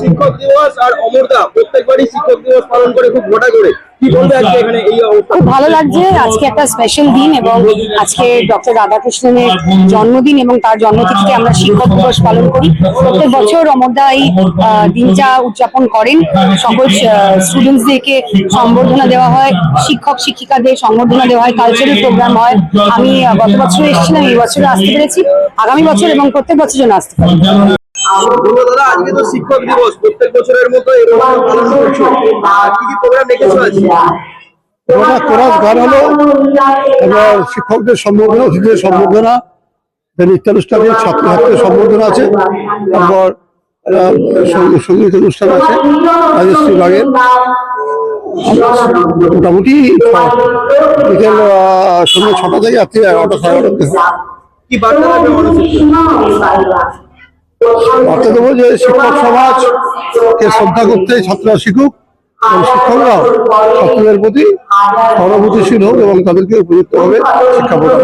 শিক্ষক দিবস আর অমরদা প্রত্যেকবারই শিক্ষক দিবস পালন করে খুব গোটা করে আজকে এখানে এই অবস্থা? খুব ভালো লাগছে। আজকে একটা স্পেশাল দিন এবং আজকে ডক্টর রাধাকৃষ্ণনের জন্মদিন এবং তার জন্মতিথিতে আমরা শিক্ষক দিবস পালন করি। প্রত্যেক বছর অমরদা এই আহ, দিনটা উদযাপন করেন। সকল স্টুডেন্টসদেরকে সম্বর্ধনা দেওয়া হয়। শিক্ষক শিক্ষিকাদের সম্বর্ধনা দেওয়া হয়। কালচারাল প্রোগ্রাম হয়। আমি গত বছর এসেছিলাম এই বছর আসতে পেরেছি। আগামী বছর এবং প্রত্যেক বছর যেন আসতে পারি। দাদা আজকে তো শিক্ষক দিবস প্রত্যেক বছরের মতো এরকম পালন করছ কি কি প্রোগ্রাম রেখেছো আজকে? ওটা কোরাস গান হলো এবার শিক্ষকদের সম্বর্ধনা অতিথিদের সম্বর্ধনা নৃত্যানুষ্ঠানে ছাত্রছাত্রীদের সম্বর্ধনা আছে তারপর সঙ্গীত- অনুষ্ঠান আছে রাজশ্রী বাগের। মোটামুটি বিকেল সন্ধ্যে ছটা থেকে রাত্রি এগারোটা সাড়ে এগারোটা। কি বার্তা বার্তা দেবো যে শিক্ষক সমাজকে শ্রদ্ধা করতে ছাত্ররা শিখুক, এবং শিক্ষকরাও ছাত্রদের প্রতি সহানুভূতিশীল হোক এবং তাদেরকে উপযুক্তভাবে শিক্ষা প্রদান।